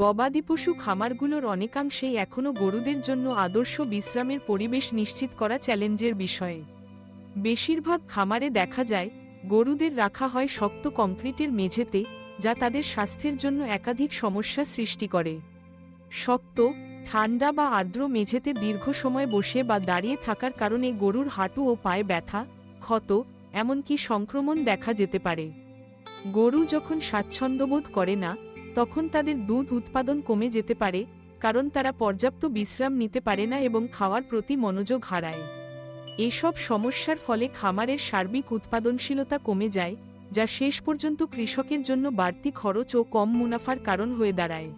গবাদি পশু খামারগুলোর অনেকাংশেই এখনও গরুদের জন্য আদর্শ বিশ্রামের পরিবেশ নিশ্চিত করা চ্যালেঞ্জের বিষয়ে। বেশিরভাগ খামারে দেখা যায়, গরুদের রাখা হয় শক্ত কংক্রিটের মেঝেতে, যা তাদের স্বাস্থ্যের জন্য একাধিক সমস্যা সৃষ্টি করে। শক্ত, ঠান্ডা বা আর্দ্র মেঝেতে দীর্ঘ সময় বসে বা দাঁড়িয়ে থাকার কারণে গরুর হাঁটু ও পায়ে ব্যথা, ক্ষত, এমনকি সংক্রমণ দেখা যেতে পারে। গরু যখন স্বাচ্ছন্দ্যবোধ করে না তখন তাদের দুধ উৎপাদন কমে যেতে পারে, কারণ তারা পর্যাপ্ত বিশ্রাম নিতে পারে না এবং খাওয়ার প্রতি মনোযোগ হারায়। এসব সমস্যার ফলে খামারের সার্বিক উৎপাদনশীলতা কমে যায়, যা শেষ পর্যন্ত কৃষকের জন্য বাড়তি খরচ ও কম মুনাফার কারণ হয়ে দাঁড়ায়।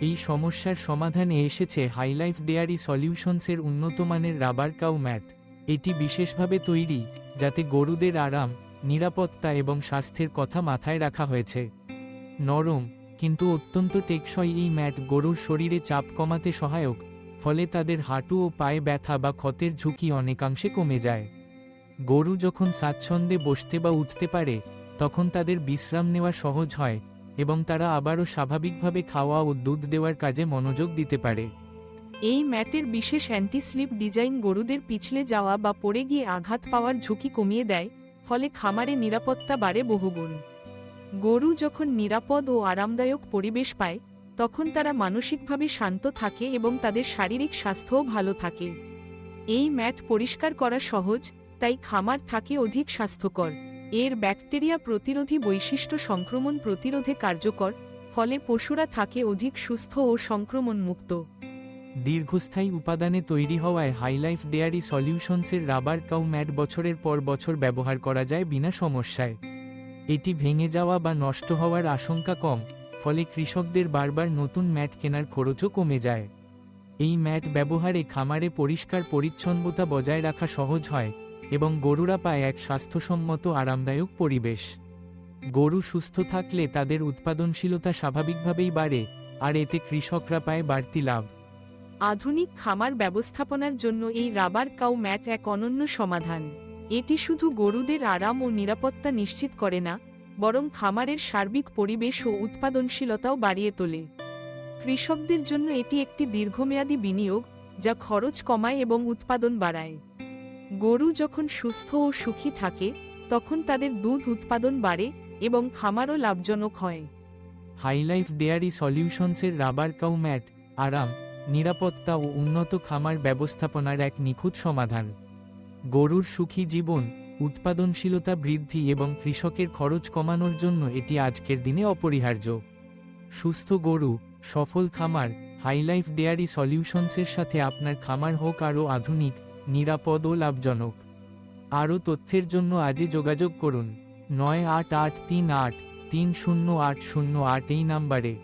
এই সমস্যার সমাধানে এসেছে হাইলাইফ ডেয়ারি সলিউশনসের উন্নতমানের রাবার কাউ ম্যাট। এটি বিশেষভাবে তৈরি, যাতে গরুদের আরাম, নিরাপত্তা এবং স্বাস্থ্যের কথা মাথায় রাখা হয়েছে। নরম কিন্তু অত্যন্ত টেকসই এই ম্যাট গরুর শরীরে চাপ কমাতে সহায়ক, ফলে তাদের হাঁটু ও পায়ে ব্যথা বা ক্ষতের ঝুঁকি অনেকাংশে কমে যায়। গরু যখন স্বাচ্ছন্দ্যে বসতে বা উঠতে পারে, তখন তাদের বিশ্রাম নেওয়া সহজ হয় এবং তারা আবারও স্বাভাবিকভাবে খাওয়া ও দুধ দেওয়ার কাজে মনোযোগ দিতে পারে। এই ম্যাটের বিশেষ অ্যান্টি স্লিপ ডিজাইন গরুদের পিছলে যাওয়া বা পড়ে গিয়ে আঘাত পাওয়ার ঝুঁকি কমিয়ে দেয়, ফলে খামারে নিরাপত্তা বাড়ে বহুগুণ। গরু যখন নিরাপদ ও আরামদায়ক পরিবেশ পায়, তখন তারা মানসিকভাবে শান্ত থাকে এবং তাদের শারীরিক স্বাস্থ্যও ভালো থাকে। এই ম্যাট পরিষ্কার করা সহজ, তাই খামার থাকে অধিক স্বাস্থ্যকর। এর ব্যাকটেরিয়া প্রতিরোধী বৈশিষ্ট্য সংক্রমণ প্রতিরোধে কার্যকর, ফলে পশুরা থাকে অধিক সুস্থ ও সংক্রমণমুক্ত। দীর্ঘস্থায়ী উপাদানে তৈরি হওয়ায় হাইলাইফ ডেয়ারি সলিউশনসের রাবার কাউ ম্যাট বছরের পর বছর ব্যবহার করা যায় বিনা সমস্যায়। এটি ভেঙে যাওয়া বা নষ্ট হওয়ার আশঙ্কা কম, ফলে কৃষকদের বারবার নতুন ম্যাট কেনার খরচও কমে যায়। এই ম্যাট ব্যবহারে খামারে পরিষ্কার পরিচ্ছন্নতা বজায় রাখা সহজ হয় এবং গরুরা পায় এক স্বাস্থ্যসম্মত, আরামদায়ক পরিবেশ। গরু সুস্থ থাকলে তাদের উৎপাদনশীলতা স্বাভাবিকভাবেই বাড়ে, আর এতে কৃষকরা পায় বাড়তি লাভ। আধুনিক খামার ব্যবস্থাপনার জন্য এই রাবার কাউ ম্যাট এক অনন্য সমাধান। এটি শুধু গরুদের আরাম ও নিরাপত্তা নিশ্চিত করে না, বরং খামারের সার্বিক পরিবেশ ও উৎপাদনশীলতাও বাড়িয়ে তোলে। কৃষকদের জন্য এটি একটি দীর্ঘমেয়াদী বিনিয়োগ, যা খরচ কমায় এবং উৎপাদন বাড়ায়। গরু যখন সুস্থ ও সুখী থাকে, তখন তাদের দুধ উৎপাদন বাড়ে এবং খামারও লাভজনক হয়। হাইলাইফ ডেয়ারি সলিউশনসের রাবার কাউ ম্যাট, আরাম, নিরাপত্তা ও উন্নত খামার ব্যবস্থাপনার এক নিখুঁত সমাধান। গরুর সুখী জীবন, উৎপাদনশীলতা বৃদ্ধি এবং কৃষকের খরচ কমানোর জন্য এটি আজকের দিনে অপরিহার্য। সুস্থ গরু, সফল খামার, হাইলাইফ ডেয়ারি সলিউশনসের সাথে আপনার খামার হোক আরও আধুনিক, নিরাপদ ও লাভজনক। আরও তথ্যের জন্য আজই যোগাযোগ করুন, নয় আট আট তিন আট তিন শূন্য আট শূন্য আট এই নাম্বারে।